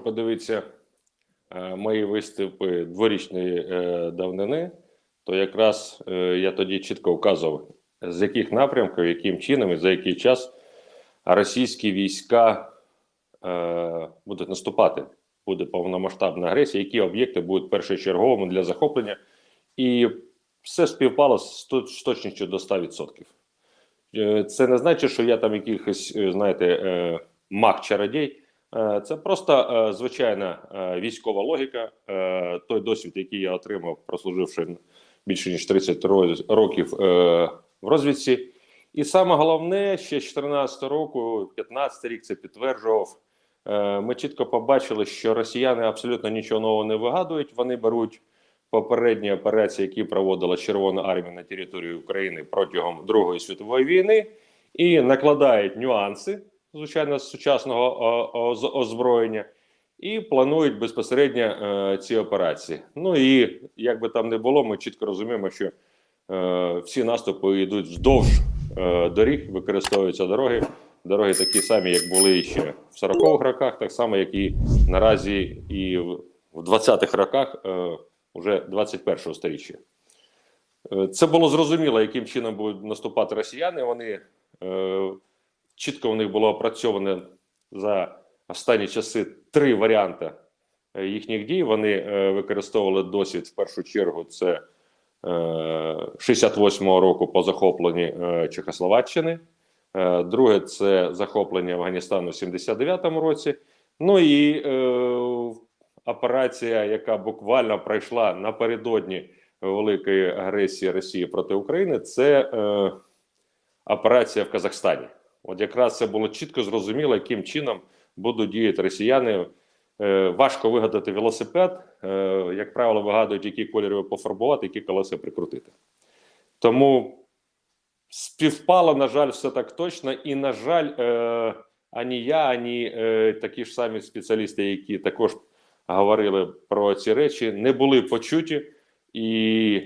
подивитися е, мої виступи дворічної е, давнини, то якраз е, я тоді чітко вказував, з яких напрямків, яким чином і за який час російські війська будуть наступати. Буде повномасштабна агресія, які об'єкти будуть першочерговими для захоплення, і все співпало з точністю до 100%. Е, Це не значить, що я там якихось, знаєте, е, маг-чародій. Е, Це просто е, звичайна е, військова логіка. Той досвід, який я отримав, прослуживши більше ніж 30 років в розвідці. І саме головне, ще з 14 року, 15 рік це підтверджував. Ми чітко побачили, що росіяни абсолютно нічого нового не вигадують. Вони беруть попередні операції, які проводила Червона армія на території України протягом Другої світової війни, і накладають нюанси, звичайно, сучасного озброєння, і планують безпосередньо е, ці операції. Ну і як би там не було, ми чітко розуміємо, що е, всі наступи йдуть вздовж е, доріг, використовуються дороги. Дороги такі самі, як були ще в 40-х роках, так само, як і наразі і в в 20-х роках уже 21-го сторіччя. Це було зрозуміло, яким чином будуть наступати росіяни. Вони чітко в них було опрацьоване за останні часи три варіанти е, їхніх дій. Вони е, використовували досвід в першу чергу. Це е, 68-го року по захопленні е, Чехословаччини. Е, Друге це захоплення Афганістану в 79-му році. Ну і е, операція, яка буквально пройшла напередодні великої агресії Росії проти України, це е, операція в Казахстані. От якраз це було чітко зрозуміло, яким чином будуть діяти росіяни. Е, важко вигадати велосипед, е, як правило, вигадують, які кольори пофарбувати, які колеса прикрутити. Тому співпало, на жаль, все так точно. І, на жаль, е, ані я, ані такі ж самі спеціалісти, які також говорили про ці речі, не були почуті, і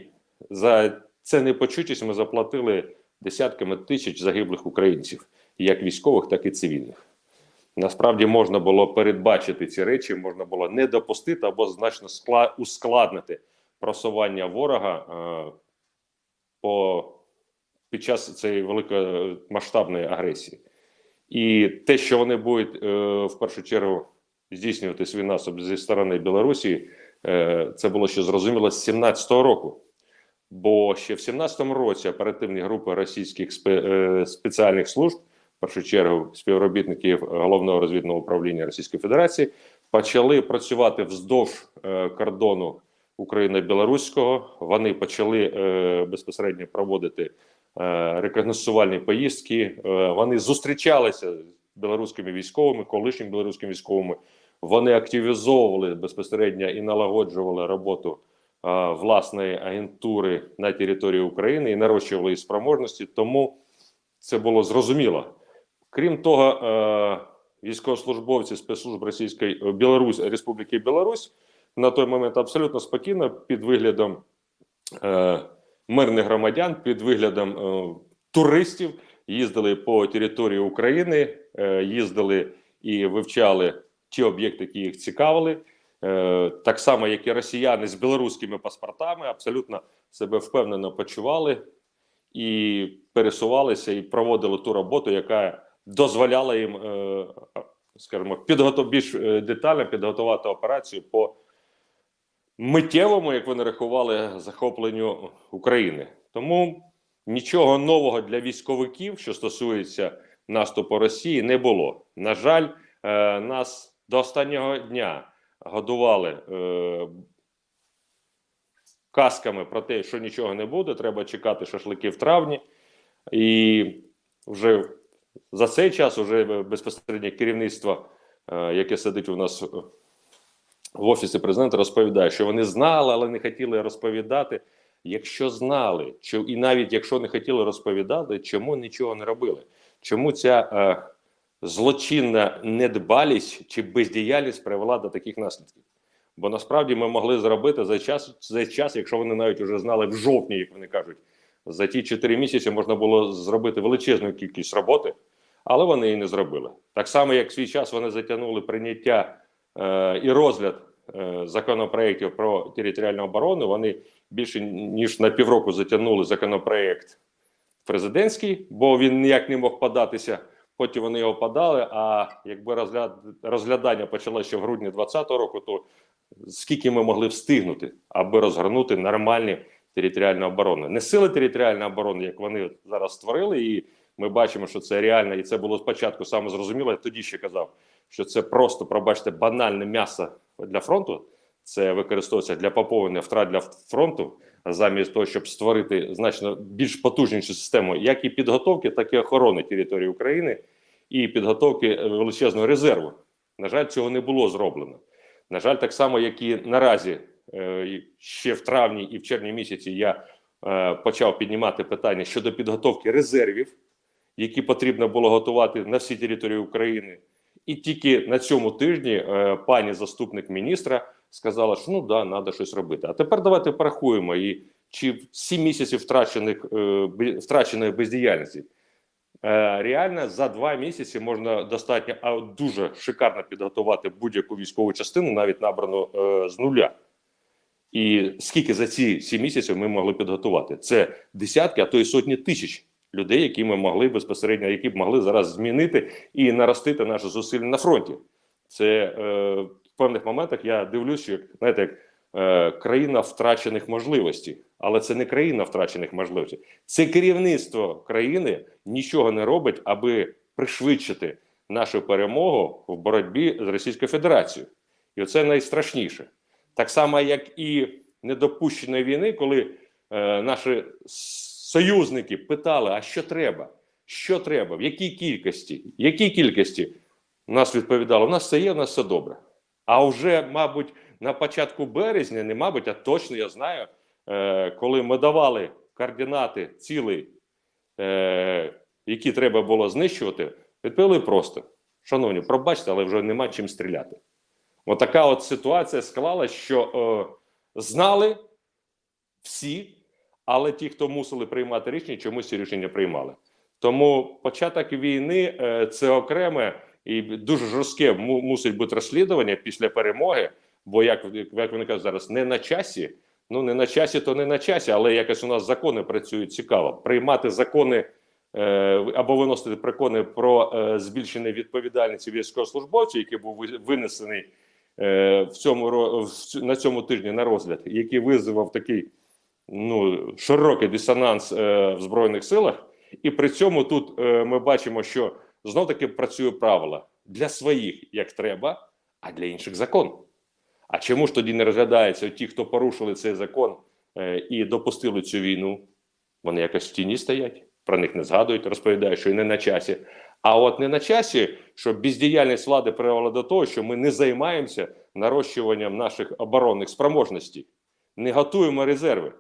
за це непочутість ми заплатили десятками тисяч загиблих українців, як військових, так і цивільних. Насправді можна було передбачити ці речі, можна було не допустити або значно ускладнити просування ворога е, по під час цієї великої масштабної агресії. І те, що вони будуть е, в першу чергу здійснювати свій наступ зі сторони Білорусі, е, це було ще зрозуміло з 17-го року. Бо ще в 17-му році оперативні групи російських спеціальних служб, першу чергу співробітників головного розвідного управління Російської Федерації, почали працювати вздовж е, кордону Україно-Білоруського. Вони почали е, безпосередньо проводити е, рекогносувальні поїздки. Е, вони зустрічалися з білоруськими військовими, колишніми білоруськими військовими. Вони активізовували безпосередньо і налагоджували роботу е, власної агентури на території України і нарощували її спроможності. Тому це було зрозуміло. Крім того, е, військовослужбовці спецслужб Російської Білорусь Республіки Білорусь на той момент абсолютно спокійно під виглядом е, мирних громадян, під виглядом е, туристів їздили по території України, е, їздили і вивчали ті об'єкти, які їх цікавили. Е, так само, як і росіяни з білоруськими паспортами, абсолютно себе впевнено почували і пересувалися, і проводили ту роботу, яка дозволяла їм, е, скажімо, підготов більш е, детально підготувати операцію по миттєвому, як вони рахували, захопленню України. Тому нічого нового для військовиків, що стосується наступу Росії, не було. На жаль, е, нас до останнього дня годували казками про те, що нічого не буде, треба чекати шашлики в травні. І вже за цей час вже безпосередньо керівництво, е, яке сидить у нас в офісі президента, розповідає, що вони знали, але не хотіли розповідати. Якщо знали, чи і навіть якщо не хотіли розповідати, чому нічого не робили? Чому ця е, злочинна недбалість чи бездіяльність привела до таких наслідків? Бо насправді ми могли зробити за час, за час, якщо вони навіть вже знали в жовтні, як вони кажуть, за ті 4 місяці можна було зробити величезну кількість роботи, але вони її не зробили. Так само, як в свій час вони затягнули прийняття е, і розгляд е, законопроєктів про територіальну оборону, вони більше ніж на півроку затягнули законопроєкт президентський, бо він ніяк не мог податися. Потім вони його подали. А якби розгляд, розглядання почалося ще в грудні 2020 року, то скільки ми могли встигнути, аби розгорнути нормальні територіальні оборони, не сили територіальної оборони, як вони зараз створили, і ми бачимо, що це реально, і це було спочатку саме зрозуміло. Я тоді ще казав, що це просто, пробачте, банальне м'ясо для фронту. Це використовується для поповнення втрат для фронту, замість того, щоб створити значно більш потужнішу систему, як і підготовки, так і охорони території України і підготовки величезного резерву. На жаль, цього не було зроблено. На жаль, так само, як і наразі е, ще в травні і в червні місяці я е, почав піднімати питання щодо підготовки резервів, які потрібно було готувати на всій території України. І тільки на цьому тижні е, пані заступник міністра сказала, що ну да, треба щось робити. А тепер давайте порахуємо, і чи 7 місяців втрачених е, втраченої бездіяльності. Е, Реально за два місяці можна достатньо а, дуже шикарно підготувати будь-яку військову частину, навіть набрану е, з нуля. І скільки за ці сім місяців ми могли підготувати? Це десятки, а то й сотні тисяч людей, які ми могли безпосередньо, які б могли зараз змінити і наростити наші зусилля на фронті. Це е, в певних моментах я дивлюсь, як знаєте, як е, країна втрачених можливостей, але це не країна втрачених можливостей. Це керівництво країни нічого не робить, аби пришвидшити нашу перемогу в боротьбі з Російською Федерацією. І оце найстрашніше. Так само, як і недопущеної війни, коли е, наші союзники питали, а що треба? Що треба? В якій кількості? В якій кількості? Нас відповідало, у нас все є, у нас все добре. А вже, мабуть, на початку березня, не мабуть, а точно я знаю, е, коли ми давали координати цілей, е, які треба було знищувати, відповіли просто: шановні, пробачте, але вже нема чим стріляти. Отака от ситуація склалася, що е, знали всі, але ті, хто мусили приймати рішення, чомусь ці рішення приймали. Тому початок війни е, це окреме і дуже жорстке мусить бути розслідування після перемоги. Бо як, як вони кажуть зараз, не на часі. Ну не на часі, то не на часі, але якось у нас закони працюють цікаво. Приймати закони е, або виносити закони про е, збільшення відповідальності військовослужбовців, який був винесений в цьому на цьому тижні на розгляд, який визвав такий ну широкий дисонанс е, в збройних силах, і при цьому тут е, ми бачимо, що знов таки працює правило для своїх як треба, а для інших закон. А чому ж тоді не розглядаються ті, хто порушили цей закон е, і допустили цю війну? Вони якось в тіні стоять, про них не згадують, розповідають, що і не на часі. А от не на часі, що бездіяльність влади привела до того, що ми не займаємося нарощуванням наших оборонних спроможностей, не готуємо резерви.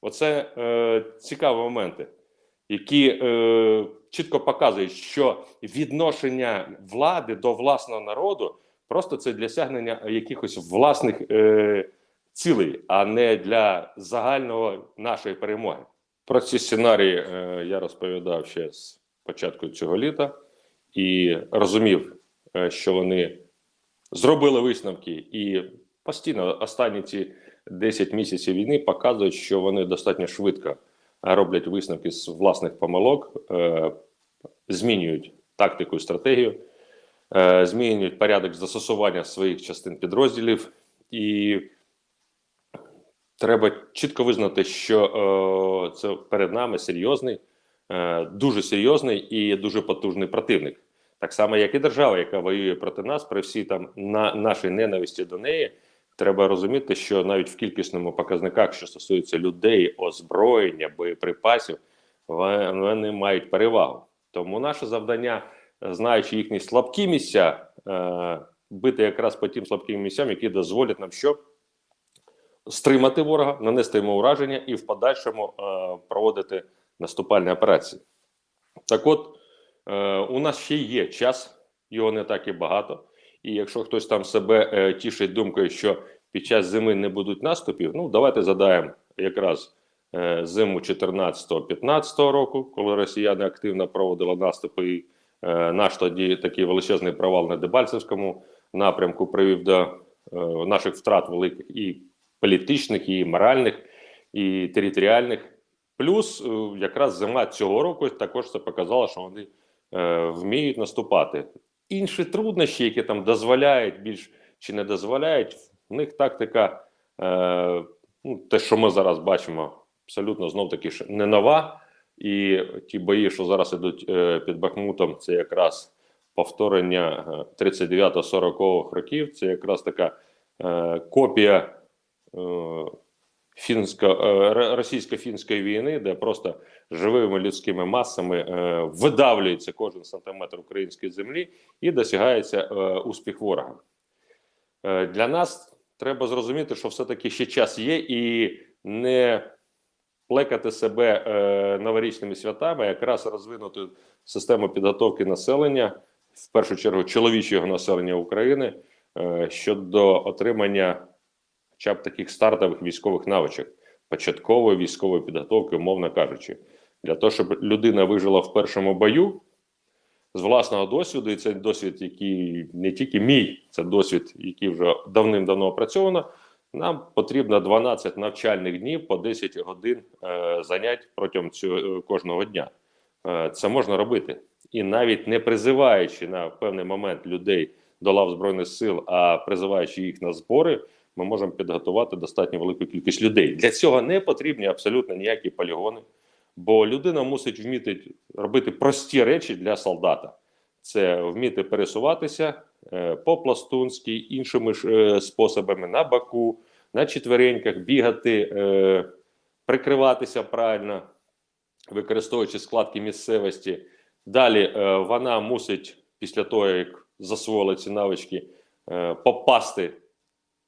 Оце е, цікаві моменти, які е, чітко показують, що відношення влади до власного народу просто це для сягнення якихось власних е, цілей, а не для загального нашої перемоги. Про ці сценарії е, я розповідав ще з початку цього літа і розумів, е, що вони зробили висновки, і постійно останні ці 10 місяців війни показують, що вони достатньо швидко роблять висновки з власних помилок, е, змінюють тактику і стратегію, е, змінюють порядок застосування своїх частин підрозділів, і треба чітко визнати, що це перед нами серйозний, дуже серйозний і дуже потужний противник. Так само, як і держава, яка воює проти нас, при всій там на нашій ненависті до неї, треба розуміти, що навіть в кількісному показниках, що стосується людей, озброєння, боєприпасів, вони мають перевагу. Тому наше завдання, знаючи їхні слабкі місця, е, бити якраз по тим слабким місцям, які дозволять нам що стримати ворога, нанести йому ураження і в подальшому е, проводити наступальні операції. Так от, е, у нас ще є час, його не так і багато. І якщо хтось там себе е, тішить думкою, що під час зими не будуть наступів, ну давайте задаємо якраз е, зиму 14-15 року, коли росіяни активно проводили наступи, і наш тоді такий величезний провал на Дебальцевському напрямку привів до наших втрат великих і політичних, і моральних, і територіальних. Плюс якраз зима цього року також це показала, що вони вміють наступати. Інші труднощі, які там дозволяють більш чи не дозволяють, в них тактика, е, ну, те, що ми зараз бачимо, абсолютно знов таки не нова. І ті бої, що зараз ідуть е, під Бахмутом, це якраз повторення е, 39-40 років. Це якраз така е, копія е, фінсько, е, російсько-фінської війни, де просто живими людськими масами е, видавлюється кожен сантиметр української землі і досягається е, успіх ворога. Для нас треба зрозуміти, що все-таки ще час є, і не плекати себе новорічними святами, якраз розвинути систему підготовки населення, в першу чергу чоловічого населення України щодо отримання хоча б таких стартових військових навичок, початкової військової підготовки, умовно кажучи, для того, щоб людина вижила в першому бою з власного досвіду, і це досвід, який не тільки мій, це досвід, який вже давним-давно опрацьовано. Нам потрібно 12 навчальних днів по 10 годин е, занять протягом цього е, кожного дня. Е, це можна робити. І навіть не призиваючи на певний момент людей до лав Збройних сил, а призиваючи їх на збори, ми можемо підготувати достатньо велику кількість людей. Для цього не потрібні абсолютно ніякі полігони, бо людина мусить вміти робити прості речі для солдата. Це вміти пересуватися е, по-пластунськи, іншими е, способами на баку, на четвереньках, бігати, е, прикриватися правильно, використовуючи складки місцевості. Далі вона мусить, після того, як засвоїла ці навички, попасти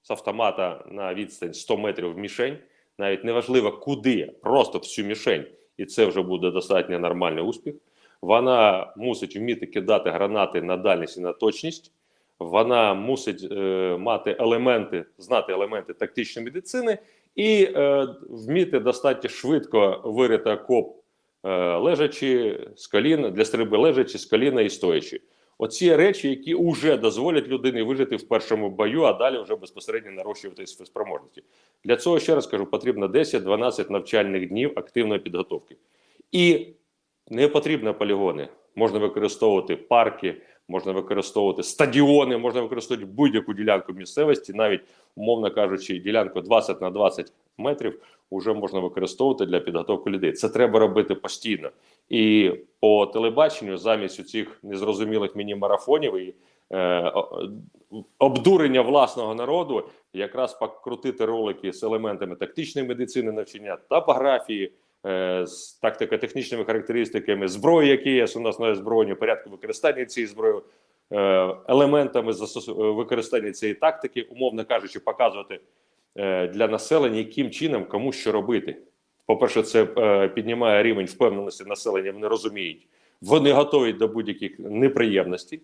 з автомата на відстань 100 метрів в мішень. Навіть неважливо куди, просто в цю мішень, і це вже буде достатньо нормальний успіх. Вона мусить вміти кидати гранати на дальність і на точність. Вона мусить е, мати елементи, знати елементи тактичної медицини і е, вміти достатньо швидко вирити окоп е, лежачи з коліна для стрільби лежачи з коліна і стоячи. Оці речі, які вже дозволять людині вижити в першому бою, а далі вже безпосередньо нарощувати спроможності. Для цього ще раз кажу, потрібно 10-12 навчальних днів активної підготовки. І не потрібно полігони. Можна використовувати парки, можна використовувати стадіони, можна використовувати будь-яку ділянку місцевості, навіть умовно кажучи, ділянку 20 на 20 метрів вже можна використовувати для підготовки людей. Це треба робити постійно. І по телебаченню, замість цих незрозумілих міні-марафонів і е, обдурення власного народу, якраз покрутити ролики з елементами тактичної медицини, навчання, топографії, з тактико-технічними характеристиками зброї, які є у нас на озброєнні, порядку використання цієї зброї, е, елементами е, використання цієї тактики, умовно кажучи, показувати е, для населення, яким чином кому що робити. По-перше, це е, піднімає рівень впевненості населення. Вони розуміють, вони готові до будь-яких неприємностей.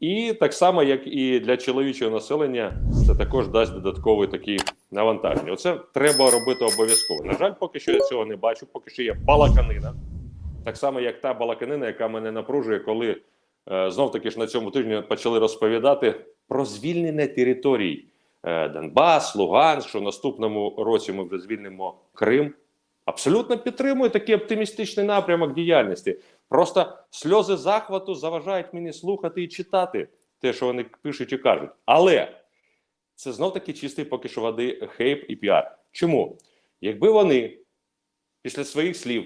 І так само, як і для чоловічого населення, це також дасть додатковий такий навантаження. Оце треба робити обов'язково. На жаль, поки що я цього не бачу, поки що є балаканина. Так само, як та балаканина, яка мене напружує, коли е, знов таки ж на цьому тижні почали розповідати про звільнення територій е, Донбас, Луганськ, що наступному році ми вже звільнимо Крим. Абсолютно підтримую такий оптимістичний напрямок діяльності. Просто сльози захвату заважають мені слухати і читати те, що вони пишуть і кажуть. Але це знов таки чистий поки що води хейп і піар. Чому? Якби вони після своїх слів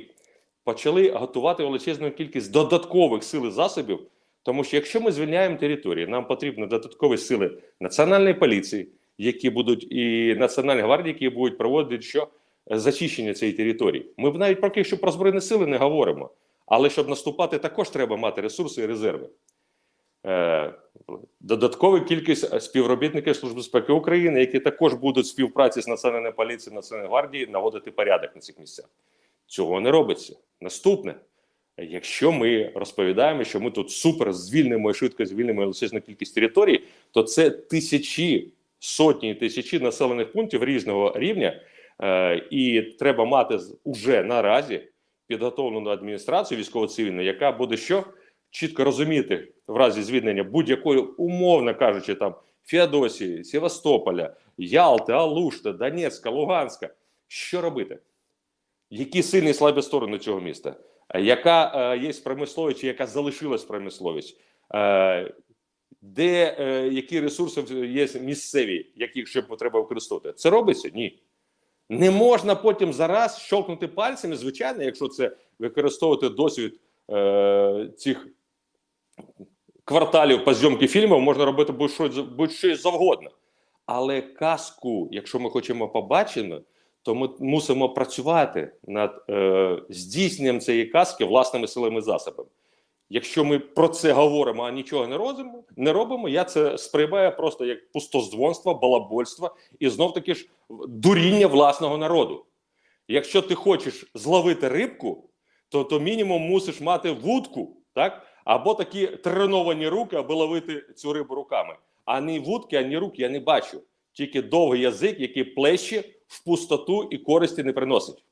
почали готувати величезну кількість додаткових сил і засобів, тому що якщо ми звільняємо території, нам потрібні додаткові сили національної поліції, які будуть і Національної гвардії, які будуть проводити що Е, зачищення цієї території. Ми б навіть поки що про збройні сили не говоримо. Але щоб наступати, також треба мати ресурси і резерви. Е, Додаткова кількість співробітників Служби безпеки України, які також будуть співпраці з Національною поліцією Національної гвардії наводити порядок на цих місцях. Цього не робиться. Наступне, якщо ми розповідаємо, що ми тут супер звільнимо і швидко звільнимо величезну кількість територій, то це тисячі, сотні тисячі населених пунктів різного рівня. Е, і треба мати уже наразі підготовлену адміністрацію військово-цивільну, яка буде що чітко розуміти в разі звільнення будь-якої, умовно кажучи, там Феодосії, Севастополя, Ялти, Алушта, Донецька, Луганська. Що робити? Які сильні і слабі сторони цього міста? Яка е, є промисловість, чи яка залишилась промисловість? Е, де е, які ресурси є місцеві, яких ще треба використовувати? Це робиться? Ні. Не можна потім зараз щолкнути пальцями, звичайно, якщо це використовувати досвід е, цих кварталів по зйомки фільмів, можна робити будь-що будь-що завгодно. Але казку, якщо ми хочемо побачити, то ми мусимо працювати над е, здійсненням цієї казки власними силами і засобами. Якщо ми про це говоримо, а нічого не робимо, не робимо, я це сприймаю просто як пустозвонство, балабольство і знов таки ж дуріння власного народу. Якщо ти хочеш зловити рибку, то, то мінімум мусиш мати вудку, так? Або такі треновані руки, аби ловити цю рибу руками. А ні вудки, ані рук я не бачу. Тільки довгий язик, який плеще в пустоту і користі не приносить.